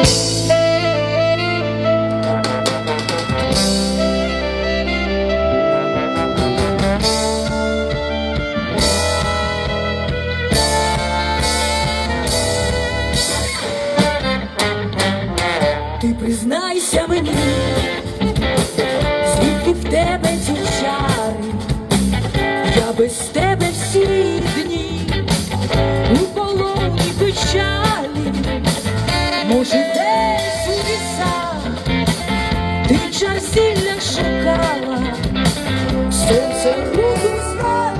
Ти признайся мені, звідки в тебе ті я без тебе може, десь у лісах ти часілля шукала, сонце руку знайшла